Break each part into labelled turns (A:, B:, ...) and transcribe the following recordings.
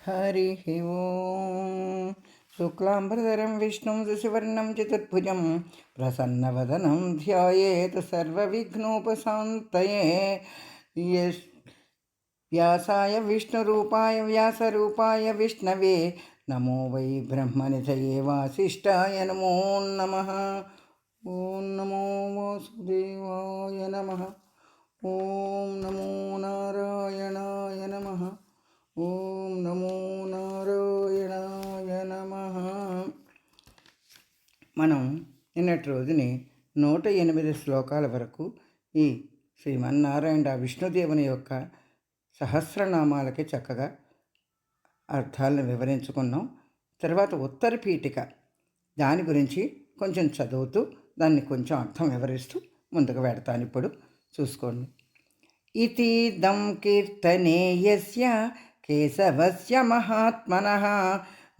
A: हरिः ॐ शुक्लाम्बरधरं विष्णुं शशिवर्णं चतुर्भुजं प्रसन्नवदनं ध्यायेत् सर्वविघ्नोपशान्तये यस् व्यासाय विष्णुरूपाय व्यासरूपाय विष्णवे नमो वै ब्रह्मनिधये वासिष्ठाय नमो नमः ॐ नमो वासुदेवाय नमः ॐ नमो नारायणाय नमः ఓం నమో నారాయణాయ నమ. మనం నిన్నటి రోజుని నూట ఎనిమిది శ్లోకాల వరకు ఈ శ్రీమన్నారాయణ విష్ణుదేవుని యొక్క సహస్రనామాలకి చక్కగా అర్థాలను వివరించుకున్నాం. తర్వాత ఉత్తర పీఠిక దాని గురించి కొంచెం చదువుతూ దాన్ని కొంచెం అర్థం వివరిస్తూ ముందుకు పెడతాను ఇప్పుడు చూసుకోండి ఇతీదం కీర్తనే కేశవస్య మహాత్మన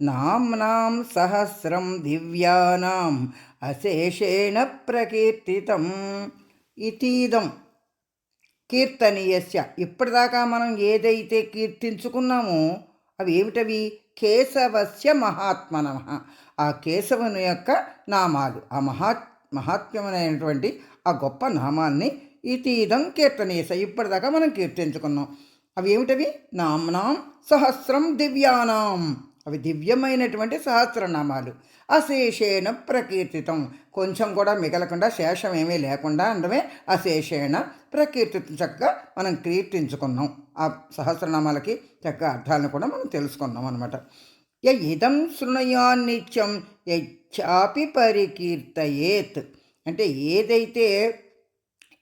A: నామ్నాం సహస్రం దివ్యానాం అశేషేణ ప్రకీర్తితం ఇతీదం కీర్తనీయస్య ఇప్పటిదాకా మనం ఏదైతే కీర్తించుకున్నామో అవి ఏమిటవి కేశవస్య మహాత్మన ఆ కేశవుని యొక్క నామాలు ఆ మహా మహాత్మ్యమైనటువంటి ఆ గొప్ప నామాన్ని ఇతీదం కీర్తనీయస. ఇప్పటిదాకా మనం కీర్తించుకున్నాం. అవి ఏమిటవి? నామ్నాం సహస్రం దివ్యానాం. అవి దివ్యమైనటువంటి సహస్రనామాలు. అశేషేణ ప్రకీర్తితం. కొంచెం కూడా మిగలకుండా శేషం ఏమీ లేకుండా అందమే అశేషేణ ప్రకీర్తితం. చక్కగా మనం కీర్తించుకున్నాం. ఆ సహస్రనామాలకి చక్కగా అర్థాలను కూడా మనం తెలుసుకున్నాం అనమాట య ఇదం శృణయాన్నిత్యం యచ్చాపి పరికీర్తయేత్. అంటే ఏదైతే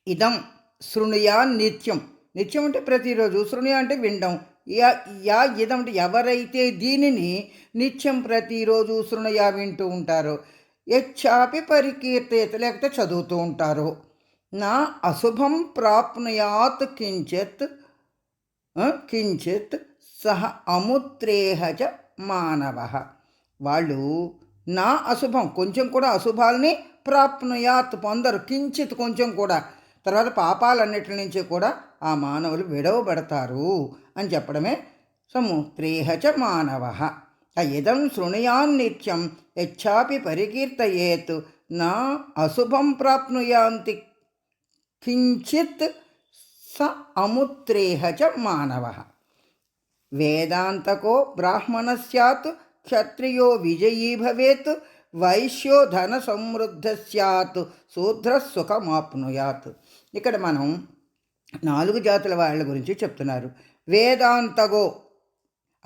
A: ఇదం శృణుయా నిత్యం నిత్యం అంటే ప్రతిరోజు శృణుయ అంటే వినడం. యా యా ఇదంటే ఎవరైతే దీనిని నిత్యం ప్రతిరోజు శృణయ వింటూ ఉంటారో యచ్చాపి పరికీర్తయత లేకపోతే చదువుతూ ఉంటారు నా అశుభం ప్రాప్నుయాత్ కించిత్ కించిత్ సహ అముత్రేహజ మానవ. వాళ్ళు నా అశుభం కొంచెం కూడా అశుభాలని ప్రాప్నుయాత్ పొందరు కించిత్ కొంచెం కూడా. తర్వాత పాపాలన్నిటి నుంచి కూడా ఆ మానవులు విడవబడతారు అని చెప్పడమే సముత్రేహచ మానవ. ఇదం శృణుయాన్ నిత్యం యచ్చాపి పరికీర్తయేత్ నా అశుభం ప్రాప్నుయాంతి కించిత్ స అముత్రేహచ మానవ. వేదాంతకో బ్రాహ్మణ సత్ క్షత్రియో విజయీ భవేత్ వైశ్యో ధన సమృద్ధ సత్ శూద్ర సుఖమాప్నుయాత్. ఇక్కడ మనం నాలుగు జాతుల వాళ్ళ గురించి చెప్తున్నారు. వేదాంతగో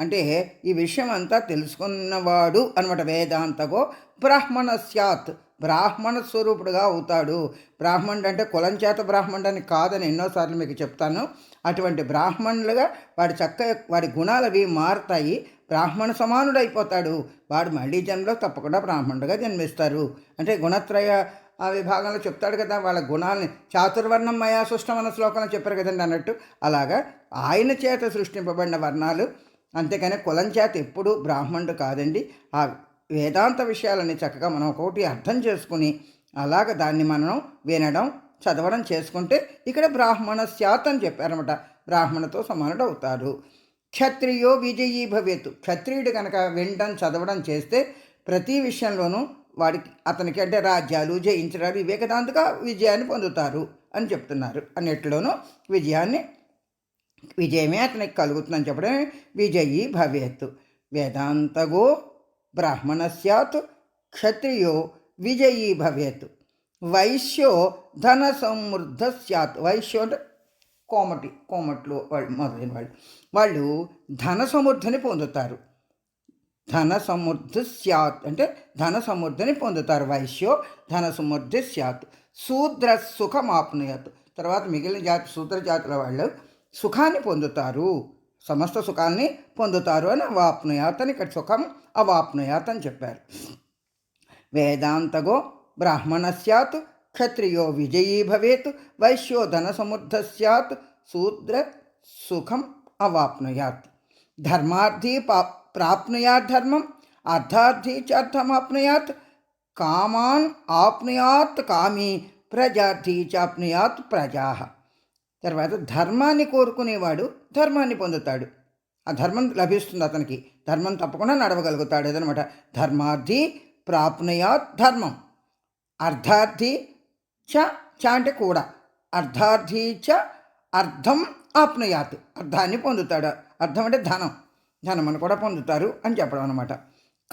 A: అంటే ఈ విషయం అంతా తెలుసుకున్నవాడు అనమాట వేదాంతగో బ్రాహ్మణ స్యాత్. బ్రాహ్మణ స్వరూపుడుగా అవుతాడు. బ్రాహ్మణుడు అంటే కులం చేత బ్రాహ్మణుడు అని కాదని ఎన్నోసార్లు మీకు చెప్తాను. అటువంటి బ్రాహ్మణులుగా వాడి చక్క వాడి గుణాలు అవి మారుతాయి. బ్రాహ్మణ సమానుడు అయిపోతాడు వాడు మళ్ళీ జన్మలో తప్పకుండా బ్రాహ్మణుడుగా జన్మిస్తారు. అంటే గుణత్రయ ఆ విభాగంలో చెప్తాడు కదా వాళ్ళ గుణాలని. చాతుర్వర్ణం మయా సృష్టం అన్న శ్లోకంలో చెప్పారు కదండి అన్నట్టు. అలాగా ఆయన చేత సృష్టింపబడిన వర్ణాలు అంతేకాని కులం చేత ఎప్పుడు బ్రాహ్మణుడు కాదండి. ఆ వేదాంత విషయాలని చక్కగా మనం ఒకటి అర్థం చేసుకుని అలాగ దాన్ని మనం వినడం చదవడం చేసుకుంటే ఇక్కడ బ్రాహ్మణ శాత్ అని చెప్పారనమాట బ్రాహ్మణతో సమానుడు అవుతారు క్షత్రియో విజయీ భవేత్. క్షత్రియుడు కనుక వినడం చదవడం చేస్తే ప్రతి విషయంలోనూ వాడికి అతనికి అంటే రాజ్యాలు జయించడం వివేకదాంతగా విజయాన్ని పొందుతారు అని చెప్తున్నారు. అన్నిట్లోనూ విజయాన్ని విజయమే అతనికి కలుగుతుందని చెప్పడం విజయీ భవేత్ వేదాంతగో బ్రాహ్మణ సత్ క్షత్రియో విజయీ భవేత్ వైశ్యో ధన సమృద్ధ సత్ వైశ్యో అంటే కోమటి కోమట్లు వాళ్ళు మొదలైన వాళ్ళు. వాళ్ళు ధన సమృద్ధిని పొందుతారు. ధన సమృద్ధి స్యాత్ అంటే ధన సమృద్ధిని పొందుతారు. వైశ్యో ధన సమృద్ధి స్యాత్ శూద్ర సుఖం ఆప్నుయత్ తర్వాత మిగిలిన జాతి శూద్ర జాతుల వాళ్ళు సుఖాన్ని పొందుతారు. సమస్త సుఖాన్ని పొందుతారు అని అవాప్నుయాత్ అని ఇక్కడ సుఖం అవాప్నుయాత్ అని చెప్పారు. వేదాంతగో బ్రాహ్మణ సత్ క్షత్రియో విజయీ భవేత్. వైశ్యో ధన సమృద్ధ సత్ శూద్ర సుఖం అవాప్నుయాత్. ధర్మార్థీ పా ప్రాప్నుయాత్ ధర్మం అర్థార్థి చ కామాన్ ఆప్నుయాత్ కామీ ప్రజార్థీ చాప్నుయాత్ ప్రజా. తర్వాత ధర్మాన్ని కోరుకునేవాడు ధర్మాన్ని పొందుతాడు. ఆ ధర్మం లభిస్తుంది అతనికి. ధర్మం తప్పకుండా నడవగలుగుతాడు అదనమాట. ధర్మార్థి ప్రాప్నుయాత్ ధర్మం. అర్ధార్థి చ చ అంటే కూడా. అర్థార్థి చ అర్థం ఆప్నుయాత్. అర్థాన్ని పొందుతాడు. అర్థం అంటే ధనం. ధనమును కూడా పొందుతారు అని చెప్పడం అనమాట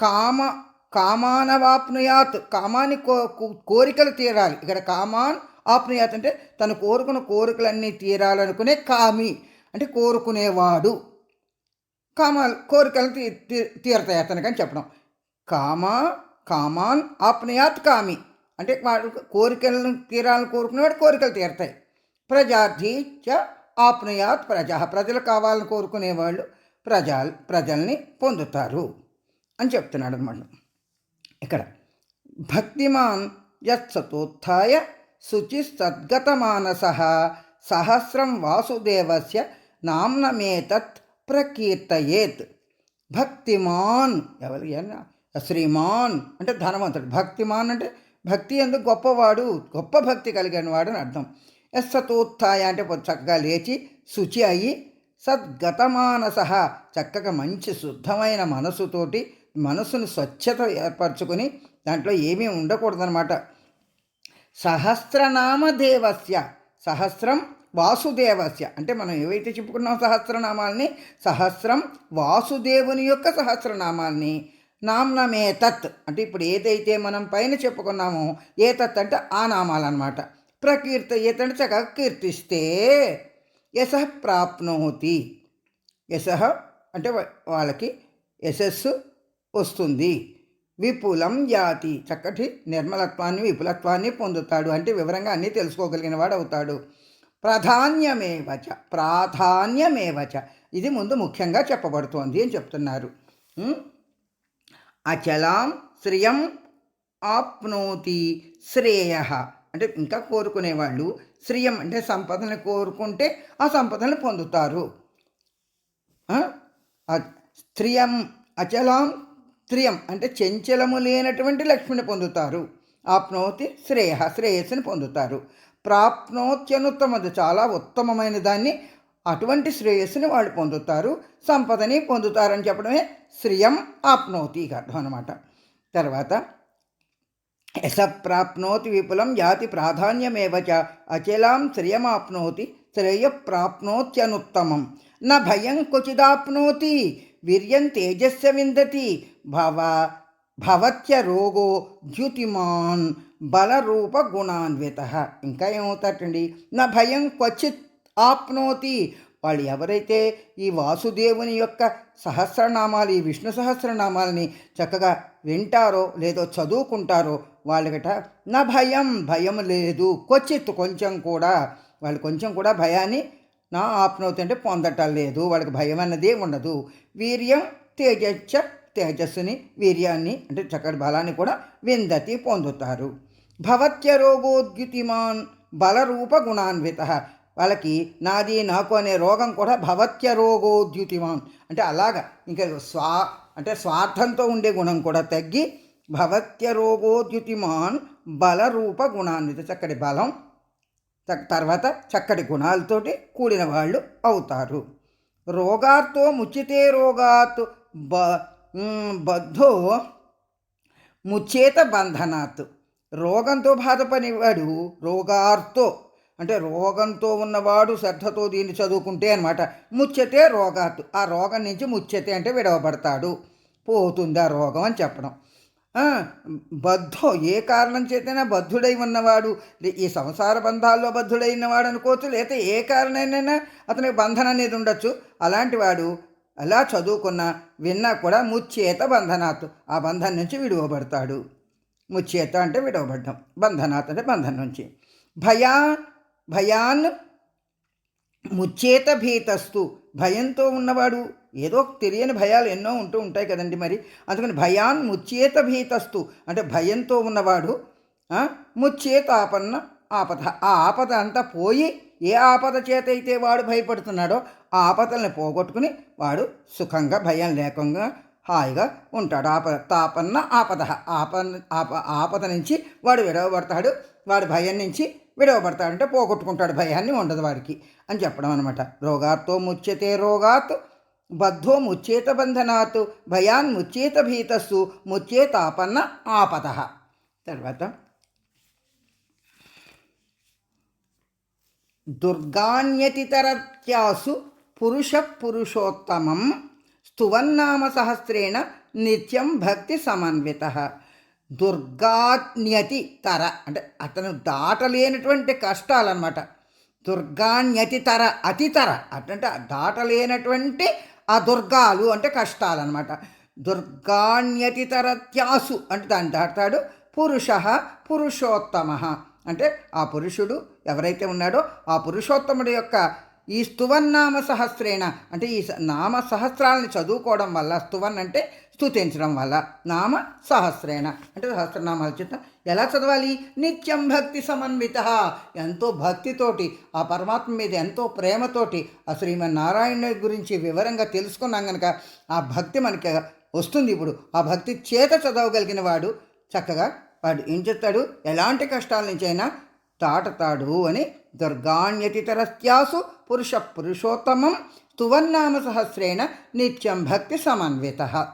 A: కామ కామానవాప్నుయాత్ కామాన్ని కో కోరికలు తీరాలి. ఇక్కడ కామాన్ ఆప్నుయాత్ అంటే తను కోరుకున్న కోరికలన్నీ తీరాలనుకునే కామి అంటే కోరుకునేవాడు. కామాలు కోరికలు తీ తీ- తీరతాయి అతనికి అని చెప్పడం. కామా కామాన్ ఆప్నయాత్ కామి అంటే వాడు కోరికలను తీరాలని కోరుకునేవాడు కోరికలు తీరతాయి. ప్రజార్థి చ ఆప్నయాత్ ప్రజా ప్రజలు కావాలని కోరుకునేవాళ్ళు ప్రజా ప్రజల్ని పొందుతారు అని చెప్తున్నాడు అనమాట. ఇక్కడ భక్తిమాన్ యత్సతోత్థాయ శుచి సద్గతమానస సహస్రం వాసుదేవస్య నామ్నమేతత్ ప్రకీర్తయేత్. భక్తిమాన్ ఎవరి శ్రీమాన్ అంటే ధనవంతుడు. భక్తిమాన్ అంటే భక్తి ఎందుకు గొప్పవాడు గొప్ప భక్తి కలిగిన వాడు అని అర్థం. ఎస్సతోత్థాయ అంటే చక్కగా లేచి శుచి అయ్యి సద్గతమానస. చక్కగా మంచి శుద్ధమైన మనసుతోటి మనసును స్వచ్ఛత ఏర్పరచుకొని దాంట్లో ఏమీ ఉండకూడదనమాట సహస్రనామదేవస్య. సహస్రం వాసుదేవస్య. అంటే మనం ఏవైతే చెప్పుకున్నాం సహస్రనామాల్ని సహస్రం వాసుదేవుని యొక్క సహస్రనామాల్ని. నామ్నమేతత్. అంటే ఇప్పుడు ఏదైతే మనం పైన చెప్పుకున్నామో ఏతత్ అంటే ఆ నామాలన్నమాట. ప్రకీర్త ఏతంటే చక్కగా కీర్తిస్తే యశ ప్రాప్నోతి. యశ అంటే వాళ్ళకి యశస్సు వస్తుంది. విపులం యాతి. చక్కటి నిర్మలత్వాన్ని విపులత్వాన్ని పొందుతాడు. అంటే వివరంగా అన్నీ తెలుసుకోగలిగిన వాడు అవుతాడు. ప్రాధాన్యమేవచ? ప్రాధాన్యమేవచ? ఇది ముందు ముఖ్యంగా చెప్పబడుతోంది అని చెప్తున్నారు. అచలాం శ్రియం ఆప్నోతి. శ్రేయ. అంటే ఇంకా కోరుకునేవాళ్ళు శ్రీయం అంటే సంపదను కోరుకుంటే ఆ సంపదను పొందుతారు. స్త్రియం అచలాం స్త్రియం అంటే చెంచలము లేనటువంటి లక్ష్మిని పొందుతారు. ఆప్నోతి శ్రేయ శ్రేయస్సుని పొందుతారు. ప్రాప్నోత్యనుత్తమది చాలా ఉత్తమమైన దాన్ని అటువంటి శ్రేయస్సుని వాళ్ళు పొందుతారు. సంపదని పొందుతారని చెప్పడమే శ్రియం ఆప్నోతి అర్థం అనమాట తర్వాత యశ ప్రాప్నోతి విపులం యాతి ప్రాధాన్యమేవ చ అచలాం శ్రేయమాప్నోతి శ్రేయ ప్రాప్నోత్యనుత్తమం న భయం క్వచిదాప్నోతి వీర్యం తేజస్య విందతి భవ భవత్య రోగో ద్యుతిమాన్ బలరూప గుణాన్విత. ఇంకా ఏమవుతాటండి నా భయం క్వచిత్ ఆప్నోతి వాళ్ళు ఎవరైతే ఈ వాసుదేవుని యొక్క సహస్రనామాలు ఈ విష్ణు సహస్రనామాలని చక్కగా వింటారో లేదో చదువుకుంటారో వాళ్ళకట నా భయం భయం లేదు క్వచిత్ కొంచెం కూడా. వాళ్ళు కొంచెం కూడా భయాన్ని నా ఆప్నవుతుంటే అంటే పొందటం లేదు వాళ్ళకి భయం అన్నదే ఉండదు. వీర్యం తేజచ్చ తేజస్సుని వీర్యాన్ని అంటే చక్కటి బలాన్ని కూడా విందతి పొందుతారు. భవత్య రోగోద్యుతిమాన్ బలరూప గుణాన్విత వాళ్ళకి నాది నాకు అనే రోగం కూడా భవత్య రోగోద్యుతిమాన్ అంటే అలాగా ఇంకా స్వా అంటే స్వార్థంతో ఉండే గుణం కూడా తగ్గి భవత్య రోగోద్యుతిమాన్ బలరూప గుణాన్ని చక్కటి బలం తర్వాత చక్కటి గుణాలతోటి కూడిన వాళ్ళు అవుతారు. రోగార్తో ముచ్చితే రోగాత్ బ బద్ధో ముచ్చేత బంధనాత్. రోగంతో బాధపడినవాడు రోగార్తో అంటే రోగంతో ఉన్నవాడు శ్రద్ధతో దీన్ని చదువుకుంటే అనమాట ముచ్చతే రోగాత్. ఆ రోగం నుంచి ముచ్చతే అంటే విడవబడతాడు. పోతుంది ఆ రోగం అని చెప్పడం. బద్ధో ఏ కారణం చేతైనా బద్ధుడై ఉన్నవాడు ఈ సంసార బంధాల్లో బద్ధుడై ఉన్నవాడు అనుకోవచ్చు లేకపోతే ఏ కారణమైనా అతనికి బంధన అనేది ఉండొచ్చు. అలాంటి వాడు అలా చదువుకున్న విన్నా కూడా ముచ్చేత బంధనాత్. ఆ బంధం నుంచి విడువబడతాడు. ముచ్చేత అంటే విడవబడ్డం. బంధనాత్ అంటే బంధం నుంచి. భయా భయాన్ ముచ్చేత భీతస్తు భయంతో ఉన్నవాడు ఏదో తెలియని భయాలు ఎన్నో ఉంటూ ఉంటాయి కదండి మరి. అందుకని భయాన్ ముచ్చేత భీతస్తు అంటే భయంతో ఉన్నవాడు ఆ, ముచ్చేత ఆపన్న ఆపద. ఆ ఆపద అంతా పోయి ఏ ఆపద చేత అయితే వాడు భయపడుతున్నాడో ఆ ఆపదల్ని పోగొట్టుకుని వాడు సుఖంగా భయం లేకుండా హాయిగా ఉంటాడు. ఆపద తాపన్న ఆపద. ఆప ఆప ఆపద నుంచి వాడు విడవబడతాడు వాడు భయం నుంచి విడవబడతాడు అంటే పోగొట్టుకుంటాడు. భయాన్ని ఉండదు వాడికి అని చెప్పడం అనమాట రోగాత్తో ముచ్యతే రోగాత్ బద్ధో ముచ్చేత బంధనాత్ భయాన్ ముచ్చేత భీతస్సు ముచ్చేతాపన్న ఆపద. తర్వాత దుర్గాణ్యతితరత్యాసు పురుష పురుషోత్తమం స్తువన్నామ సహస్రేణ నిత్యం భక్తి సమన్విత. దుర్గాన్యతి తర అంటే అతను దాటలేనటువంటి కష్టాలన్నమాట. దుర్గాన్యతితర అతితర అంటే దాటలేనటువంటి ఆ దుర్గాలు అంటే కష్టాలన్నమాట. దుర్గాన్యతితరత్యాసు అంటే దాన్ని దాటాడు పురుష పురుషోత్తమ అంటే ఆ పురుషుడు ఎవరైతే ఉన్నాడో ఆ పురుషోత్తముడి యొక్క ఈ స్తువన్నామ సహస్రేణ అంటే ఈ స- నామ సహస్రాలను చదువుకోవడం వల్ల స్తువన్ అంటే స్థుతించడం వల్ల నామ సహస్రేణ. అంటే సహస్రనామాల చేత ఎలా చదవాలి? నిత్యం భక్తి సమన్విత. ఎంతో భక్తితోటి ఆ పరమాత్మ మీద ఎంతో ప్రేమతోటి ఆ శ్రీమన్నారాయణ గురించి వివరంగా తెలుసుకున్నాం కనుక ఆ భక్తి మనకి వస్తుంది ఇప్పుడు. ఆ భక్తి చేత చదవగలిగిన వాడు చక్కగా వాడు ఏం చెప్తాడు ఎలాంటి కష్టాల నుంచైనా తాటతాడు అని దుర్గాణ్యతితరస్యాసు పురుష పురుషోత్తమం స్తువన్నామ సహస్రేణ నిత్యం భక్తి సమన్విత.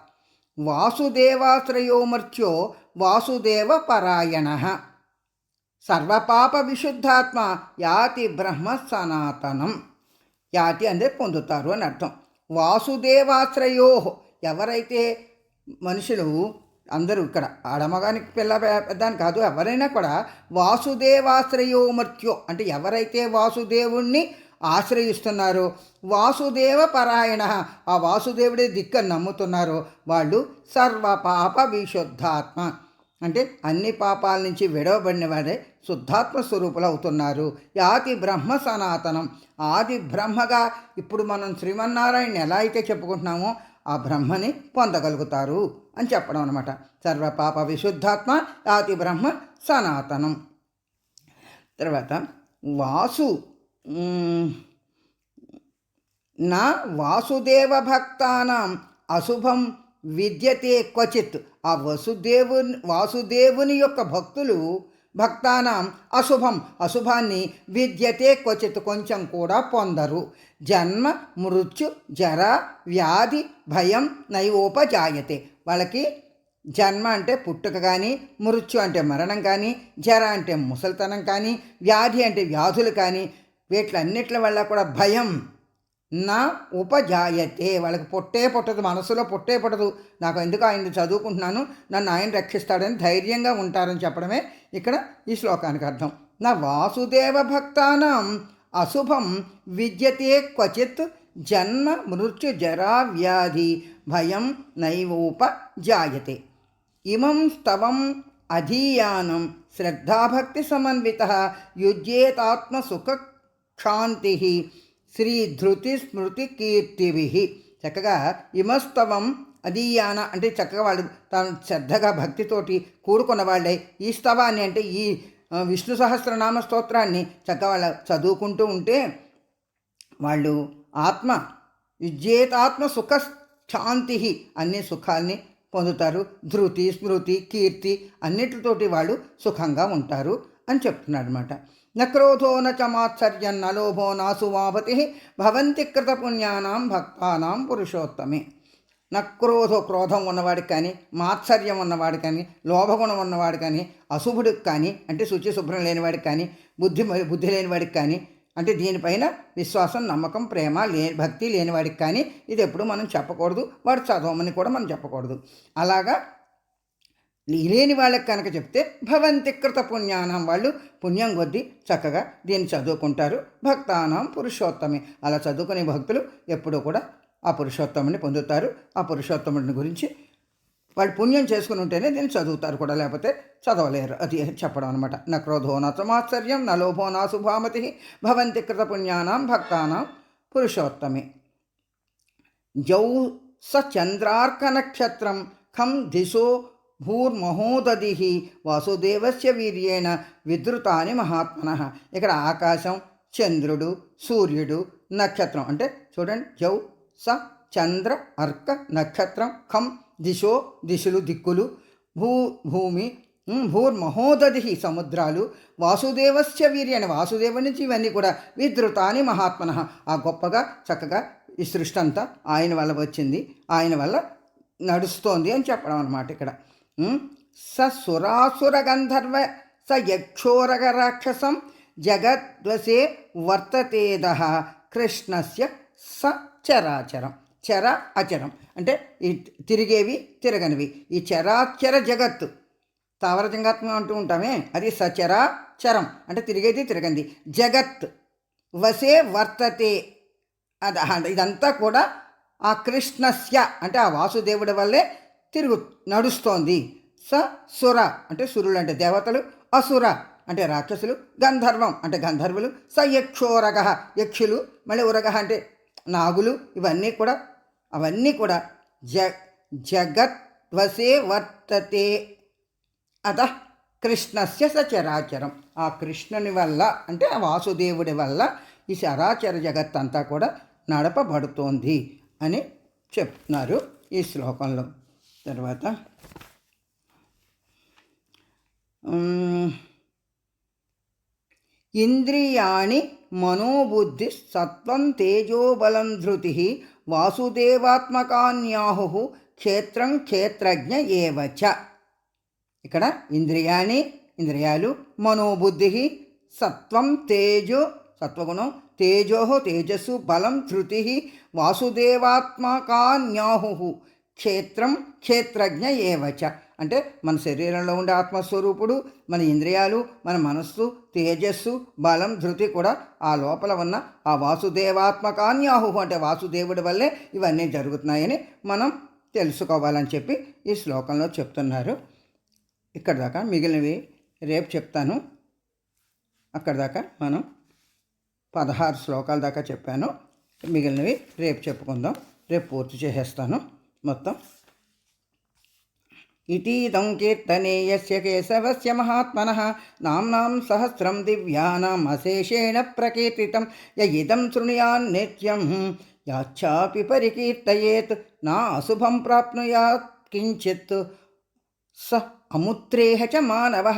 A: వాసుదేవాశ్రయో మర్త్యో వాసుదేవ పరాయణ సర్వపాప విశుద్ధాత్మ యాతి బ్రహ్మ సనాతనం. యాతి అంటే పొందుతారు అని అర్థం. వాసుదేవాశ్రయో. ఎవరైతే మనుషులు అందరూ ఇక్కడ ఆడమగానికి పిల్ల పెద్దాని కాదు ఎవరైనా కూడా వాసుదేవాశ్రయో మర్త్యో అంటే ఎవరైతే వాసుదేవుణ్ణి ఆశ్రయిస్తున్నారు. వాసుదేవ పరాయణ. ఆ వాసుదేవుడే దిక్కని నమ్ముతున్నారు. వాళ్ళు సర్వ పాప విశుద్ధాత్మ. అంటే అన్ని పాపాల నుంచి విడవబడిన వారే శుద్ధాత్మ స్వరూపులు అవుతున్నారు యాతి బ్రహ్మ సనాతనం. ఆది బ్రహ్మగా ఇప్పుడు మనం శ్రీమన్నారాయణ ఎలా అయితే చెప్పుకుంటున్నామో ఆ బ్రహ్మని పొందగలుగుతారు అని చెప్పడం అనమాట సర్వపాప విశుద్ధాత్మ యాతి బ్రహ్మ సనాతనం. తర్వాత వాసు నా వాసుదేవ భక్తానం అశుభం విద్యతే క్వచిత్. ఆ వసుదేవుని వాసుదేవుని యొక్క భక్తులు భక్తానం అశుభం అశుభాన్ని విద్యతే క్వచిత్ కొంచెం కూడా పొందరు. జన్మ మృత్యు జర వ్యాధి భయం నైవోపజాయతే వాళ్ళకి జన్మ అంటే పుట్టుక కానీ మృత్యు అంటే మరణం కానీ జర అంటే ముసలితనం కానీ వ్యాధి అంటే వ్యాధులు కానీ వీట్లన్నిట్ల వల్ల కూడా భయం. నా ఉపజాయతే. వాళ్ళకి పొట్టే పుట్టదు మనసులో పొట్టే పుట్టదు. నాకు ఎందుకు ఆయన చదువుకుంటున్నాను? నన్ను ఆయన రక్షిస్తాడని ధైర్యంగా ఉంటారని చెప్పడమే ఇక్కడ ఈ శ్లోకానికి అర్థం. నా వాసుదేవ భక్తానం అశుభం విద్యతే క్వచిత్ జన్మ మృత్యు జరా వ్యాధి భయం నైవోపజాయతే. ఇమం స్తవం అధీయానం. శ్రద్ధాభక్తి సమన్విత. యుజ్యేతాత్మసుఖ క్షాంతి శ్రీ ధృతి స్మృతి కీర్తివి చక్కగా ఇమస్తవం అదీయాన అంటే చక్కగా వాళ్ళు తాను శ్రద్ధగా భక్తితోటి కూడుకున్న వాళ్ళే. ఈ స్తవాన్ని అంటే ఈ విష్ణు సహస్రనామ స్తోత్రాన్ని చక్కగా వాళ్ళు చదువుకుంటూ ఉంటే వాళ్ళు ఆత్మ విజేతాత్మ సుఖ శాంతి అన్ని సుఖాల్ని పొందుతారు. ధృతి స్మృతి కీర్తి అన్నిటితోటి వాళ్ళు సుఖంగా ఉంటారు అని చెప్తున్నాడు అనమాట నక్రోధో నచ మాత్సర్యం నలోభో నాసువాపతి భవంతి కృతపుణ్యానాం భక్తానాం పురుషోత్తమే. నక్రోధ క్రోధం ఉన్నవాడు కానీ మాత్సర్యం ఉన్నవాడు కానీ లోభగుణం ఉన్నవాడు కానీ అశుభుడికి కానీ అంటే శుచి శుభ్రం లేనివాడికి కానీ బుద్ధి బుద్ధి లేనివాడికి కానీ అంటే దీనిపైన విశ్వాసం నమ్మకం ప్రేమ లే భక్తి లేనివాడికి కానీ ఇది ఎప్పుడు మనం చెప్పకూడదు వాడు చదవమని కూడా మనం చెప్పకూడదు. అలాగా లేని వాళ్ళకి కనుక చెప్తే భవంతి కృత పుణ్యానం వాళ్ళు పుణ్యం కొద్దీ చక్కగా దీన్ని చదువుకుంటారు. భక్తానం పురుషోత్తమే. అలా చదువుకునే భక్తులు ఎప్పుడూ కూడా ఆ పురుషోత్తముని పొందుతారు. ఆ పురుషోత్తముడిని గురించి వాళ్ళు పుణ్యం చేసుకుని ఉంటేనే దీన్ని చదువుతారు కూడా. లేకపోతే చదవలేరు. అది చెప్పడం అనమాట. నా క్రోధో న సమాశ్చర్యం లోభో నా శుభామతి. భవంతి కృత పుణ్యానాం భక్తానాం పురుషోత్తమే. జౌ స చంద్రార్క నక్షత్రం. ఖం దిశో భూర్మహోదధి వాసుదేవస్య వీర్యేణ విద్రుతాని మహాత్మన. ఇక్కడ ఆకాశం చంద్రుడు సూర్యుడు నక్షత్రం. అంటే చూడండి జౌ స చంద్ర అర్క నక్షత్రం ఖం దిశో దిశలు దిక్కులు భూ భూమి భూర్మహోదధి సముద్రాలు వాసుదేవస్య వీర్యని వాసుదేవుని నుంచి ఇవన్నీ కూడా విద్రుతాని మహాత్మన. ఆ గొప్పగా చక్కగా ఈ సృష్టి అంతా ఆయన వల్ల వచ్చింది. ఆయన వల్ల నడుస్తోంది అని చెప్పడం అనమాట ఇక్కడ. స సురాసుర గంధర్వ స యక్షోరగ రాక్షసం జగద్వసే వర్తతేద కృష్ణస్య స చరాచరం చర అచరం అంటే ఈ తిరిగేవి తిరగనివి ఈ చరాచర జగత్తు స్థావర అంటూ ఉంటామే అది సచరా చరం అంటే తిరిగేది తిరగంది జగత్ వసే వర్తతే అది ఇదంతా కూడా ఆ కృష్ణస్య అంటే ఆ వాసుదేవుడి వల్లే తిరుగు నడుస్తోంది. స సుర అంటే సురులు అంటే దేవతలు అసుర అంటే రాక్షసులు గంధర్వం అంటే గంధర్వులు స యక్షోరగ యక్షులు మళ్ళీ ఉరగ అంటే నాగులు ఇవన్నీ కూడా అవన్నీ కూడా జ జగత్ వసే వర్తతే. అత కృష్ణస్య సచరాచరం. ఆ కృష్ణుని వల్ల అంటే ఆ వాసుదేవుడి వల్ల ఈ చరాచర జగత్ అంతా కూడా నడపబడుతోంది అని చెప్తున్నారు ఈ శ్లోకంలో. తర్వాత ఇంద్రియాణి మనోబుద్ధి సత్వం తేజోబలం ధృతి వాసుదేవాత్మకాన్యాహు క్షేత్రం క్షేత్రజ్ఞ ఏవచ ఇక్కడ ఇంద్రియాణి ఇంద్రియాలు మనోబుద్ధి సత్వం తేజో సత్వగుణం తేజో తేజస్సు బలం ధృతి వాసుదేవాత్మకాన్యాహు క్షేత్రం క్షేత్రజ్ఞ ఏవచ అంటే మన శరీరంలో ఉండే ఆత్మస్వరూపుడు మన ఇంద్రియాలు మన మనస్సు తేజస్సు బలం ధృతి కూడా ఆ లోపల ఉన్న ఆ వాసుదేవాత్మకాన్యాహు అంటే వాసుదేవుడి వల్లే ఇవన్నీ జరుగుతున్నాయని మనం తెలుసుకోవాలని చెప్పి ఈ శ్లోకంలో చెప్తున్నారు. ఇక్కడ దాకా మిగిలినవి రేపు చెప్తాను. అక్కడ దాకా మనం పదహారు శ్లోకాల దాకా చెప్పాను. మిగిలినవి రేపు చెప్పుకుందాం. రేపు పూర్తి చేసేస్తాను. మొత్తం. ఇటీదం కీర్తనేయస్య కేశవస్య మహాత్మన. నామ్నాం సహస్రం దివ్యానాం అశేషేణ ప్రకీర్తితం. యదం శృణుయాన్ నిత్యం. యాచ్చాపి పరికీర్తయేత్. నా అశుభం ప్రాప్నుయాత్ కించిత్. స అముత్రేహ చ మానవ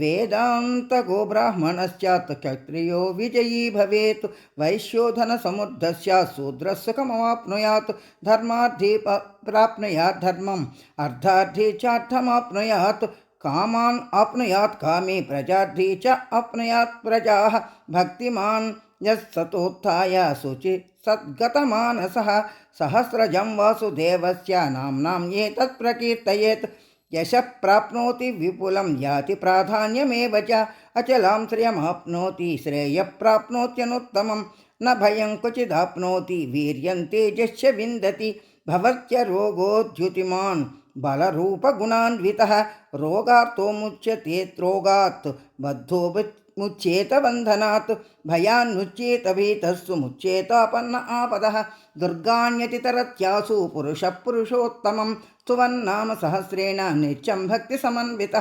A: వేదాంతగో బ్రాహ్మణశ్చాత్ క్షత్రియో విజయీ భవేత్ వైశ్యోధన సముద్ధస్య శూద్రసుఖమవాప్నుయాత్ ధర్మార్థీ ప- ప్రాప్నుయాత్ ధర్మం అర్థార్థీ చార్థమాప్నుయాత్ కామాన్ ఆప్నుయాత్ కామే ప్రజార్థీ చ ఆప్నుయాత్ ప్రజా భక్తిమాన్ యత్సతోత్థాయ శుచి సద్గతమానస సహస్రజం వాసుదేవస్య నామ్నాం ఏతత్ ప్రకీర్తయేత్ యశ ప్రాప్నోతి విపులం యాతి ప్రాధాన్యమేవ చ అచలాం శ్రియమాప్నోతి శ్రేయ ప్రాప్నోత్యనుత్తమం న భయం క్వచిదాప్నోతి వీర్యం తేజశ్చ విందతి భవత్య రోగోద్యుతిమాన్ బలరూపగుణాన్విత ముచ్చేతబంధనాత్ ముచ్యతే త్రోగాత్ భీతస్సు ముచ్యేతాపన్న ఆపద దుర్గాణ్యతితరత్యాసు పురుష పురుషోత్తమం సువన్నామ సహస్రేణ నిత్యం భక్తి సమన్విత